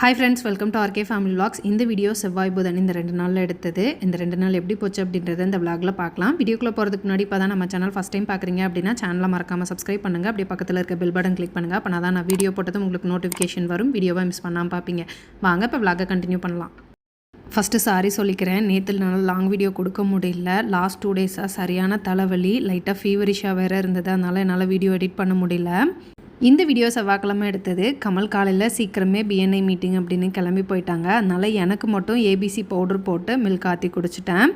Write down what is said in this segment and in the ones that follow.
Hi friends welcome to RK family vlogs. இந்த video செவ்வாய் புதன் இந்த ரெண்டு நாளில் எடுத்தது. இந்த ரெண்டு நாள் எப்படி போச்சு அப்படின்றத இந்த விளாகில் பார்க்கலாம். வீடியோக்குள்ளே போகிறதுக்கு முன்னாடி இப்போ தான் நம்ம சேனல் ஃபஸ்ட் டைம் பார்க்குறீங்க அப்படின்னா சேனலை மறக்காமல் சப்ஸ்கிரைப் பண்ணுங்கள் அப்படியே பக்கத்தில் இருக்க பெல் பட்டன் கிளிக் பண்ணுங்கள் அப்போ தான் நான் வீடியோ போட்டதும் உங்களுக்கு நோட்டிஃபிகேஷன் வரும். வீடியோவை மிஸ் பண்ணாமல் பார்ப்பீங்க. வாங்க இப்போ விளாக கண்டினியூ பண்ணலாம். ஃபஸ்ட்டு சாரி சொல்லிக்கிறேன். நேற்று நாள் லாங் வீடியோ கொடுக்க முடியல. லாஸ்ட் டூ டேஸாக சரியான தலைவலி. லைட்டாக ஃபீவரிஷாக வேறு இருந்தது. அதனால் என்னால் வீடியோ எடிட் பண்ண முடியல. இந்த வீடியோ செவ்வாய்க்கிழமை எடுத்தது. கமல் காலையில் சீக்கிரமே பிஎன்ஐ மீட்டிங் அப்படின்னு கிளம்பி போயிட்டாங்க. அதனால் எனக்கு மட்டும் ஏபிசி பவுடர் போட்டு மில்க் ஆற்றி குடிச்சிட்டேன்.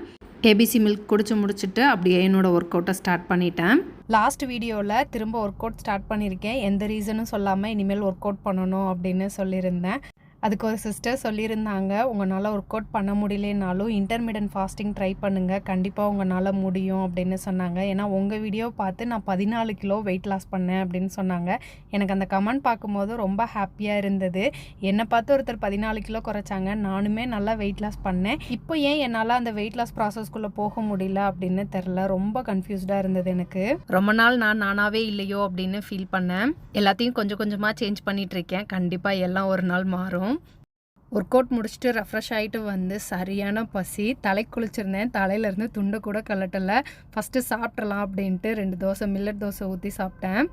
ஏபிசி மில்க் குடிச்சு முடிச்சுட்டு அப்படியே என்னோடய ஒர்க் அவுட்டை ஸ்டார்ட் பண்ணிட்டேன். லாஸ்ட் வீடியோவில் திரும்ப ஒர்க் அவுட் ஸ்டார்ட் பண்ணியிருக்கேன் எந்த ரீசனும் சொல்லாமல் இனிமேல் ஒர்க் அவுட் பண்ணணும் அப்படின்னு சொல்லியிருந்தேன். அதுக்கு ஒரு சிஸ்டர் சொல்லியிருந்தாங்க உங்களால் ஒர்க் அவுட் பண்ண முடியலனாலும் இன்டர்மீடியன்ட் ஃபாஸ்டிங் ட்ரை பண்ணுங்கள் கண்டிப்பாக உங்களால் முடியும் அப்படின்னு சொன்னாங்க. ஏன்னா உங்கள் வீடியோ பார்த்து நான் பதினாலு கிலோ வெயிட் லாஸ் பண்ணேன் அப்படின்னு சொன்னாங்க. எனக்கு அந்த கமெண்ட் பார்க்கும்போது ரொம்ப ஹாப்பியாக இருந்தது. என்னை பார்த்து ஒருத்தர் பதினாலு கிலோ குறைச்சாங்க. நானுமே நல்லா வெயிட் லாஸ் பண்ணேன். இப்போ ஏன் என்னால் அந்த வெயிட் லாஸ் ப்ராசஸ்க்குள்ளே போக முடியல அப்படின்னு தெரில ரொம்ப கன்ஃபியூஸ்டாக இருந்தது எனக்கு. ரொம்ப நாள் நான் நானாவே இல்லையோ அப்படின்னு ஃபீல் பண்ணேன். எல்லாத்தையும் கொஞ்சம் கொஞ்சமாக சேஞ்ச் பண்ணிகிட்ருக்கேன் கண்டிப்பாக எல்லாம் ஒரு நாள் மாறும். ஒர்க் அவுட் முடிச்சுட்டு ரெஃப்ரெஷ் ஆகிட்டு வந்து சரியான பசி தலை குளிச்சிருந்தேன். தலையிலேருந்து துண்டை கூட கலட்டலை. ஃபஸ்ட்டு சாப்பிட்றலாம் அப்படின்ட்டு ரெண்டு தோசை மில்லட் தோசை ஊற்றி சாப்பிட்டேன்.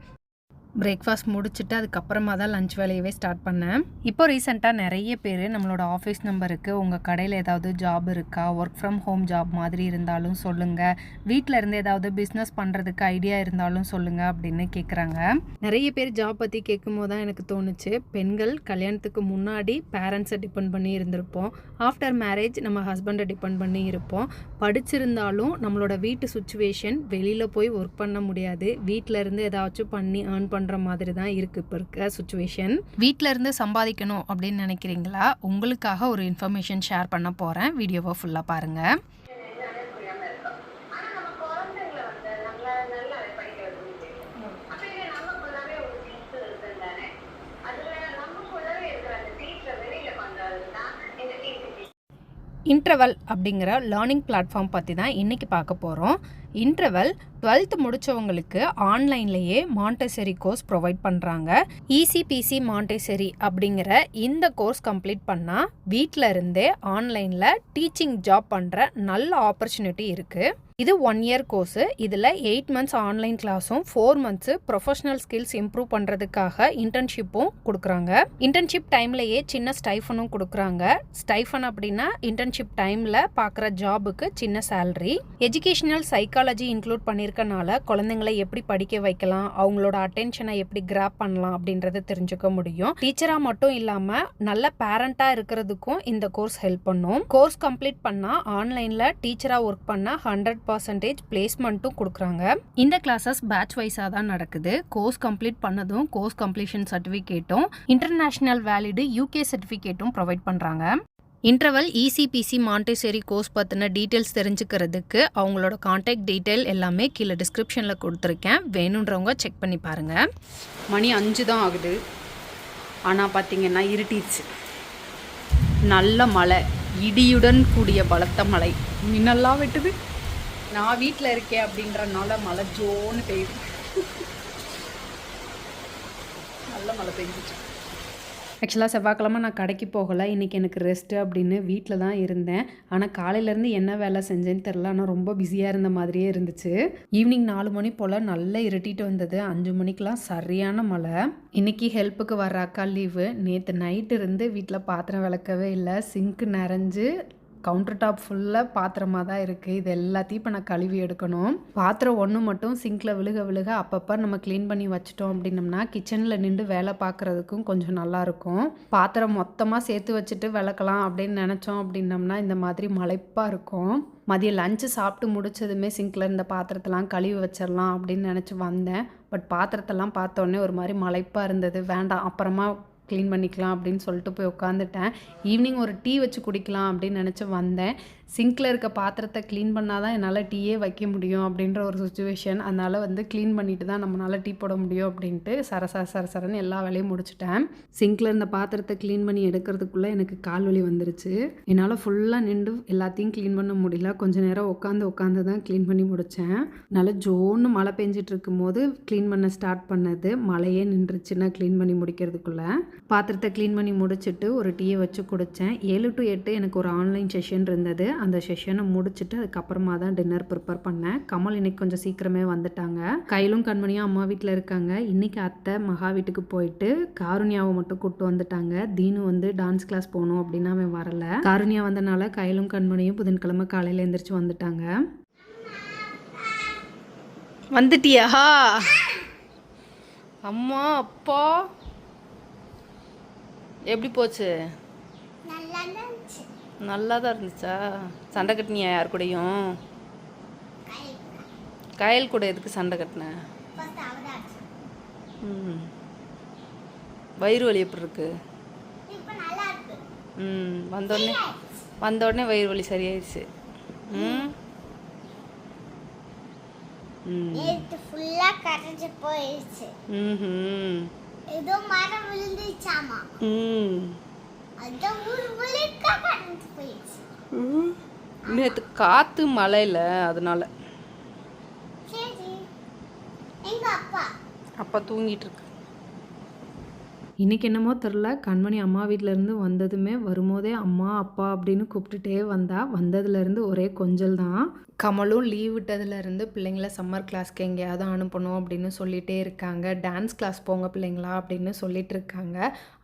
பிரேக்ஃபாஸ்ட் முடிச்சுட்டு அதுக்கப்புறமா தான் லஞ்ச் வேலையவே ஸ்டார்ட் பண்ணேன். இப்போ ரீசெண்டாக நிறைய பேர் நம்மளோட ஆஃபீஸ் நம்பருக்கு உங்கள் கடையில் ஏதாவது ஜாப் இருக்கா? ஒர்க் ஃப்ரம் ஹோம் ஜாப் மாதிரி இருந்தாலும் சொல்லுங்கள் வீட்டில் இருந்து ஏதாவது பிஸ்னஸ் பண்ணுறதுக்கு ஐடியா இருந்தாலும் சொல்லுங்கள் அப்படின்னு கேட்குறாங்க நிறைய பேர் ஜாப் பற்றி கேட்கும் போது தான் எனக்கு தோணுச்சு. பெண்கள் கல்யாணத்துக்கு முன்னாடி பேரண்ட்ஸை டிபெண்ட் பண்ணி இருந்திருப்போம். ஆஃப்டர் மேரேஜ் நம்ம ஹஸ்பண்டை டிபெண்ட் பண்ணி இருப்போம். படிச்சிருந்தாலும் நம்மளோட வீட்டு சுச்சுவேஷன் வெளியில் போய் ஒர்க் பண்ண முடியாது. வீட்டில் இருந்து ஏதாச்சும் பண்ணி ஏர்ன் பண்ணுற மாதிரி தான் இருக்குது இப்போ இருக்க சுச்சுவேஷன் வீட்டில் இருந்து சம்பாதிக்கணும் அப்படின்னு நினைக்கிறீங்களா? உங்களுக்காக ஒரு இன்ஃபர்மேஷன் ஷேர் பண்ண போகிறேன் வீடியோவை ஃபுல்லாக பாருங்கள் இன்டர்வல் அப்படிங்கிற லேர்னிங் பிளாட்ஃபார்ம் பற்றி தான் இன்றைக்கி பார்க்க போகிறோம் இன்டர்வல் டுவெல்த் முடித்தவங்களுக்கு ஆன்லைன்லேயே மாண்டெசரி கோர்ஸ் ப்ரொவைட் பண்ணுறாங்க இசிபிசி மாண்டெசரி அப்படிங்கிற இந்த கோர்ஸ் கம்ப்ளீட் பண்ணால் வீட்டில் இருந்தே ஆன்லைனில் டீச்சிங் ஜாப் பண்ணுற நல்ல ஆப்பர்ச்சுனிட்டி இருக்குது இது ஒன் இயர் கோர்ஸு இதில் எயிட் மந்த்ஸ் ஆன்லைன் கிளாஸும் four months professional skills improve பண்ணுறதுக்காக இன்டர்ன்ஷிப்பும் கொடுக்குறாங்க. இன்டர்ன்ஷிப் டைம்லேயே சின்ன ஸ்டைஃபனும் கொடுக்குறாங்க. ஸ்டைஃபன் அப்படின்னா இன்டர்ன்ஷிப் டைமில் பார்க்குற ஜாபுக்கு சின்ன சேலரி எஜுகேஷனல் சைக்காலஜி இன்க்ளூட் இருக்கனால குழந்தைங்களை எப்படி படிக்க வைக்கலாம் அவங்களோட அட்டென்ஷனை எப்படி கிராப் பண்ணலாம் அப்படின்றத தெரிஞ்சுக்க முடியும். டீச்சராக மட்டும் இல்லாமல் நல்ல பேரண்ட்டாக இருக்கிறதுக்கும் இந்த கோர்ஸ் ஹெல்ப் பண்ணும். கோர்ஸ் கம்ப்ளீட் பண்ணால் ஆன்லைனில் டீச்சராக ஒர்க் பண்ண ஹண்ட்ரட் பர்சன்டேஜ் பிளேஸ்மெண்ட்டும் கொடுக்குறாங்க. இந்த கிளாஸஸ் பேட்ச் வைஸாக தான் நடக்குது. கோர்ஸ் கம்ப்ளீட் பண்ணதும் கோர்ஸ் கம்ப்ளீஷன் சர்டிஃபிகேட்டும் இன்டர்நேஷ்னல் வேலிடு யூகே சர்டிஃபிகேட்டும் ப்ரொவைட் பண்ணுறாங்க இன்டர்வல் இசிபிசி மாண்டேசரி கோர்ஸ் பற்றின டீட்டெயில்ஸ் தெரிஞ்சுக்கிறதுக்கு அவங்களோட காண்டாக்ட் டீட்டெயில் எல்லாமே கீழே டிஸ்கிரிப்ஷனில் கொடுத்துருக்கேன். வேணுன்றவங்க செக் பண்ணி பாருங்கள் மணி அஞ்சு தான் ஆகுது. ஆனால் பார்த்தீங்கன்னா இருட்டிடுச்சு. நல்ல மழை இடியுடன் கூடிய பலத்த மழை. மின்னல்லாம் வெட்டுது. நான் வீட்டில் இருக்கேன் அப்படின்றனால மழை ஜோன்னு பெய்யுது. நல்ல மழை பெய்ஞ்சிச்சு ஆக்சுவலாக செவ்வாய்க்கிழமை நான் கடைக்கு போகலை. இன்றைக்கி எனக்கு ரெஸ்ட்டு அப்படின்னு வீட்டில் தான் இருந்தேன். ஆனால் காலையிலேருந்து என்ன வேலை செஞ்சேன்னு தெரில ஆனால் ரொம்ப பிஸியாக இருந்த மாதிரியே இருந்துச்சு. ஈவினிங் நாலு மணி போல் நல்லா இருட்டிட்டு வந்தது. அஞ்சு மணிக்கெலாம் சரியான மழை. இன்றைக்கி ஹெல்ப்புக்கு வர அக்கா லீவு நேற்று நைட்டு இருந்து வீட்டில் பாத்திரம் விளக்கவே இல்லை. சிங்க்கு நிறைஞ்சு கவுண்டர் டாப் ஃபுல்லாக பாத்திரமாக தான் இருக்குது இது எல்லாத்தையும் இப்போ நான் கழுவி எடுக்கணும். பாத்திரம் ஒன்று மட்டும் சிங்கில் விழுக விழுக அப்பப்போ நம்ம க்ளீன் பண்ணி வச்சிட்டோம் அப்படின்னம்னா கிச்சனில் நின்று வேலை பார்க்குறதுக்கும் கொஞ்சம் நல்லாயிருக்கும் பாத்திரம் மொத்தமாக சேர்த்து வச்சுட்டு விளக்கலாம் அப்படின்னு நினச்சோம் அப்படின்னம்னா இந்த மாதிரி மலைப்பாக இருக்கும். மதியம் லஞ்சு சாப்பிட்டு முடிச்சதுமே சிங்கில் இருந்த பாத்திரத்தெல்லாம் கழுவி வச்சிடலாம் அப்படின்னு நினச்சி வந்தேன். பட் பாத்திரத்தெல்லாம் பார்த்தோன்னே ஒரு மாதிரி மலைப்பாக இருந்தது. வேண்டாம் அப்புறமா க்ளீன் பண்ணிக்கலாம் அப்படின்னு சொல்லிட்டு போய் உட்காந்துட்டேன். ஈவினிங் ஒரு டீ வச்சு குடிக்கலாம் அப்படின்னு நினச்சி வந்தேன். சிங்கில் இருக்க பாத்திரத்தை க்ளீன் பண்ணால் தான் என்னால் டீயே வைக்க முடியும் அப்படின்ற ஒரு சுச்சுவேஷன் அதனால் வந்து க்ளீன் பண்ணிட்டு தான் நம்மளால் டீ போட முடியும் அப்படின்ட்டு சர சரசரன்னு சர சரன்னு எல்லா வேலையும் முடிச்சிட்டேன். சிங்கில் இருந்த பாத்திரத்தை க்ளீன் பண்ணி எடுக்கிறதுக்குள்ளே எனக்கு கால் வலி வந்துருச்சு. என்னால் ஃபுல்லாக நின்று எல்லாத்தையும் க்ளீன் பண்ண முடியல. கொஞ்ச நேரம் உட்காந்து உட்காந்து தான் க்ளீன் பண்ணி முடித்தேன் நல்லா ஜோன்னு மழை பெஞ்சிட்டு இருக்கும்போது க்ளீன் பண்ண ஸ்டார்ட் பண்ணது. மழையே நின்றுச்சுன்னா க்ளீன் பண்ணி முடிக்கிறதுக்குள்ளே பாத்திரத்தை க்ளீன் பண்ணி முடிச்சுட்டு ஒரு டீயை வச்சு குடித்தேன் ஏழு டு எட்டு எனக்கு ஒரு ஆன்லைன் செஷன் இருந்தது. அந்த செஷனை முடிச்சுட்டு அதுக்கப்புறமா தான் டின்னர் ப்ரிப்பேர் பண்ணேன். கமல் இன்னைக்கு கொஞ்சம் சீக்கிரமே வந்துட்டாங்க. கையிலும் கண்மணியும் அம்மா வீட்டில் இருக்காங்க. இன்னைக்கு அத்தை மகா வீட்டுக்கு போயிட்டு காருண்யாவை மட்டும் கூப்பிட்டு வந்துட்டாங்க. தீனு வந்து டான்ஸ் கிளாஸ் போகணும் அப்படின்னா அவன் வரல. காருண்யா வந்தனால கையிலும் கண்மணியும் புதன்கிழமை காலையில் எந்திரிச்சு வந்துட்டாங்க. வந்துட்டியா? அம்மா அப்பா! எப்படி போச்சு? நல்லா தான் இருந்துச்சா? சண்டை கட்டினியா யார் கூடயும்? கயல் கூட எதுக்கு சண்டை கட்டின? ம். வயிறு வலி எப்படி இருக்கு? ம். வந்தோடனே வந்தோடனே வயிறு வலி சரியாயிடுச்சு. ம். ம். நேற்று ஃபுல்லா கரைஞ்சு போயிடுச்சு ம்ஹும். ஏதோ மரம் விழுந்துச்சாமா ம். அதான் ஊர் முழுக்க கரைஞ்சு போயிடுச்சு நேற்று காற்று மழையில் அதனால. அப்பா? தூங்கிட்டு இருக்கு இன்னைக்கு என்னமோ தெரில கண்மணி அம்மா வீட்டிலேருந்து வந்ததுமே வரும்போதே அம்மா அப்பா அப்படின்னு கூப்பிட்டுட்டே வந்தா வந்ததுலேருந்து ஒரே கொஞ்சல் தான். கமலும் லீவ் விட்டதுலேருந்து பிள்ளைங்கள சம்மர் கிளாஸ்க்கு எங்கேயாவது அனுப்பணும் அப்படின்னு சொல்லிகிட்டே இருக்காங்க. டான்ஸ் கிளாஸ் போங்க பிள்ளைங்களா அப்படின்னு சொல்லிட்டு இருக்காங்க.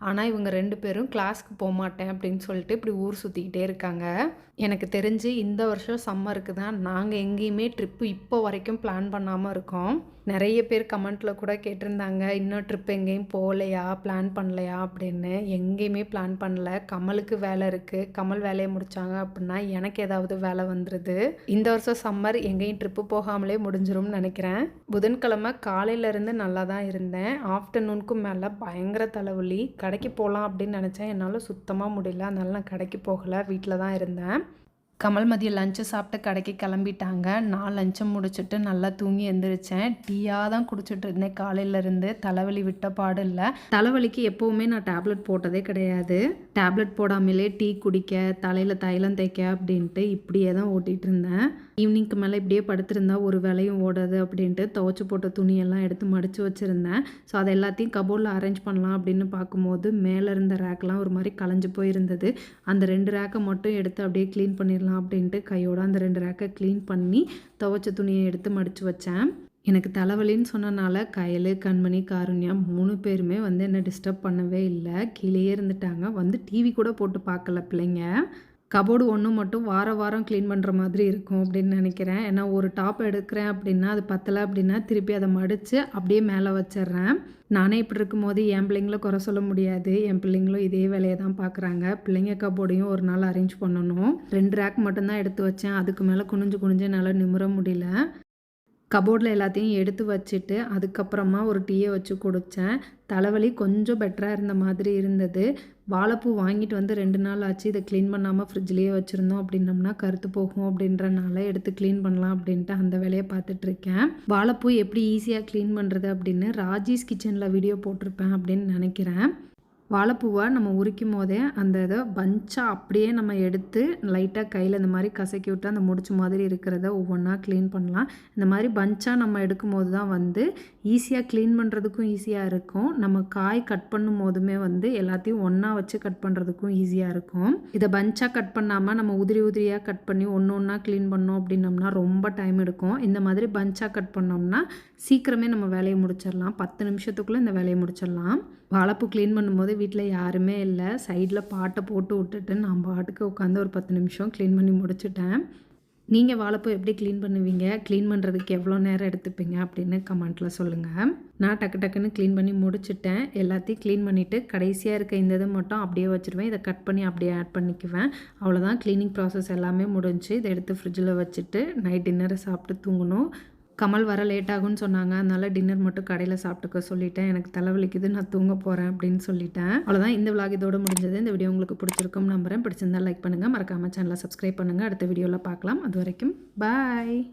ஆனால் இவங்க ரெண்டு பேரும் கிளாஸ்க்கு போக மாட்டேன் அப்படின்னு சொல்லிட்டு இப்படி ஊர் சுற்றிக்கிட்டே இருக்காங்க. எனக்கு தெரிஞ்சு இந்த வருஷம் சம்மருக்கு தான் நாங்கள் எங்கேயுமே ட்ரிப்பு இப்போ வரைக்கும் பிளான் பண்ணாமல் இருக்கோம். நிறைய பேர் கமெண்ட்டில் கூட கேட்டிருந்தாங்க இன்னும் ட்ரிப் எங்கேயும் போகலையா? பிளான் பண்ணலையா? அப்படின்னு. எங்கேயுமே பிளான் பண்ணல. கமலுக்கு வேலை இருக்குது கமல் வேலையை முடித்தாங்க அப்படின்னா எனக்கு ஏதாவது வேலை வந்துடுது இந்த வருஷம் சம்மர் எங்கேயும் ட்ரிப்பு போகாமலே முடிஞ்சிரும்னு நினைக்கிறேன். புதன்கிழமை காலையிலேருந்து நல்லா தான் இருந்தேன். ஆஃப்டர்நூனுக்கு மேலே பயங்கர தலைவலி. கடைக்கு போகலாம் அப்படின்னு நினச்சேன். என்னால் சுத்தமாக முடியல. அதனால நான் கடைக்கு போகலை. வீட்டில் தான் இருந்தேன். கமல் மதியம் லஞ்சு சாப்பிட்டு கடைக்கு கிளம்பிட்டாங்க. நான் லஞ்சம் முடிச்சுட்டு நல்லா தூங்கி எழுந்திரிச்சேன் டீயாக தான் குடிச்சிட்டு இருந்தேன். காலையிலேருந்து தலைவலி விட்ட பாடு இல்லை. தலைவலிக்கு எப்போவுமே நான் டேப்லெட் போட்டதே கிடையாது. டேப்லெட் போடாமலே டீ குடிக்க தலையில் தைலம் தேய்க்க அப்படின்ட்டு இப்படியே தான் ஓட்டிகிட்டு இருந்தேன். ஈவினிங்க்கு மேலே இப்படியே படுத்திருந்தா ஒரு வேலையும் ஓடாது அப்படின்ட்டு துவச்சி போட்ட துணியெல்லாம் எடுத்து மடித்து வச்சுருந்தேன். ஸோ அதை எல்லாத்தையும் கபோர்டில் அரேஞ்ச் பண்ணலாம் அப்படின்னு பார்க்கும்போது மேலே இருந்த ரேக்லாம் ஒரு மாதிரி கலைஞ்சு போயிருந்தது. அந்த ரெண்டு ரேக்கை மட்டும் எடுத்து அப்படியே க்ளீன் பண்ணிடலாம் அப்படின்ட்டு கையோட அந்த ரெண்டு ரேக்கை க்ளீன் பண்ணி துவைச்ச துணியை எடுத்து மடித்து வச்சேன். எனக்கு தலைவலின்னு சொன்னனால கயல் கண்மணி காருண்யா மூணு பேருமே வந்து என்னை டிஸ்டர்ப் பண்ணவே இல்லை. கீழேயே இருந்துட்டாங்க. வந்து டிவி கூட போட்டு பார்க்கல பிள்ளைங்க. கபோர்டு ஒன்று மட்டும் வார வாரம் க்ளீன் பண்ணுற மாதிரி இருக்கும் அப்படின்னு நினைக்கிறேன். ஏன்னா ஒரு டாப் எடுக்கிறேன் அப்படின்னா அது பத்தலை அப்படின்னா திருப்பி அதை மடித்து அப்படியே மேலே வச்சிடுறேன். நானே இப்படி இருக்கும்போது என் பிள்ளைங்கள குறை சொல்ல முடியாது. என் பிள்ளைங்களும் இதே வேலையை தான் பார்க்குறாங்க. பிள்ளைங்க கபோர்டையும் ஒரு நாள் அரேஞ்ச் பண்ணணும். ரெண்டு ரேக் மட்டும்தான் எடுத்து வச்சேன். அதுக்கு மேலே குனிஞ்சு குனிஞ்சு என்னால் நிமிர முடியல. கபோர்டில் எல்லாத்தையும் எடுத்து வச்சுட்டு அதுக்கப்புறமா ஒரு டீயை வச்சு குடித்தேன். தலைவலி கொஞ்சம் பெட்டராக இருந்த மாதிரி இருந்தது. வாழைப்பூ வாங்கிட்டு வந்து ரெண்டு நாள் ஆச்சு. இதை க்ளீன் பண்ணாமல் ஃப்ரிட்ஜ்லேயே வச்சுருந்தோம். அப்படின்னம்னா கருத்து போகும் அப்படின்றனால எடுத்து க்ளீன் பண்ணலாம் அப்படின்ட்டு அந்த வேலையை பார்த்துட்ருக்கேன் வாழைப்பூ எப்படி ஈஸியாக க்ளீன் பண்ணுறது அப்படின்னு ராஜீஸ் கிச்சனில் வீடியோ போட்டிருப்பேன் அப்படின்னு நினைக்கிறேன். வாழைப்பூவை நம்ம உரிக்கும் போதே அந்த இதை பஞ்சாக அப்படியே நம்ம எடுத்து லைட்டாக கையில் இந்த மாதிரி கசக்கி விட்டு அந்த முடிச்சு மாதிரி இருக்கிறத ஒவ்வொன்றா க்ளீன் பண்ணலாம். இந்த மாதிரி பஞ்சாக நம்ம எடுக்கும் போது தான் வந்து ஈஸியாக க்ளீன் பண்ணுறதுக்கும் ஈஸியாக இருக்கும். நம்ம காய் கட் பண்ணும் போதுமே வந்து எல்லாத்தையும் ஒன்றா வச்சு கட் பண்ணுறதுக்கும் ஈஸியாக இருக்கும். இதை பஞ்சாக கட் பண்ணாமல் நம்ம உதிரி உதிரியாக கட் பண்ணி ஒன்று ஒன்றா க்ளீன் பண்ணோம் அப்படின்னம்னா ரொம்ப டைம் எடுக்கும். இந்த மாதிரி பஞ்சாக கட் பண்ணோம்னா சீக்கிரமே நம்ம வேலையை முடிச்சிடலாம். பத்து நிமிஷத்துக்குள்ளே இந்த வேலையை முடிச்சிடலாம். வாழைப்பூ க்ளீன் பண்ணும்போது வீட்டில் யாருமே இல்லை. சைடில் பாட்டை போட்டு விட்டுட்டு நான் பாட்டுக்கு உட்காந்து ஒரு பத்து நிமிஷம் க்ளீன் பண்ணி முடிச்சிட்டேன். நீங்கள் வாழைப்பூ எப்படி க்ளீன் பண்ணுவீங்க? க்ளீன் பண்ணுறதுக்கு எவ்வளோ நேரம் எடுத்துப்பீங்க? அப்படின்னு கமெண்ட்டில் சொல்லுங்கள் நான் டக்கு டக்குன்னு க்ளீன் பண்ணி முடிச்சுட்டேன். எல்லாத்தையும் க்ளீன் பண்ணிவிட்டு கடைசியாக இருக்க இந்த இதை மட்டும் அப்படியே வச்சுருவேன். இதை கட் பண்ணி அப்படியே ஆட் பண்ணிக்குவேன். அவ்வளோதான் க்ளீனிங் ப்ராசஸ் எல்லாமே முடிஞ்சு இதை எடுத்து ஃப்ரிட்ஜில் வச்சுட்டு நைட் டின்னரை சாப்பிட்டு தூங்கணும். கமல் வர லேட் ஆகும்னு சொன்னாங்க. அதனால டின்னர் மட்டும் கடையில் சாப்பிட்டுக்க சொல்லிட்டேன். எனக்கு தலைவலிக்குது நான் தூங்க போகிறேன் அப்படின்னு சொல்லிட்டேன். அவ்வளோதான் இந்த விளாக் இதோட முடிஞ்சது. இந்த வீடியோ உங்களுக்கு பிடிச்சிருக்கும் நம்புறேன். பிடிச்சிருந்தா லைக் பண்ணுங்கள் மறக்காமல் சேனலை சப்ஸ்கிரைப் பண்ணுங்கள் அடுத்த வீடியோவில் பார்க்கலாம். அது வரைக்கும் பாய்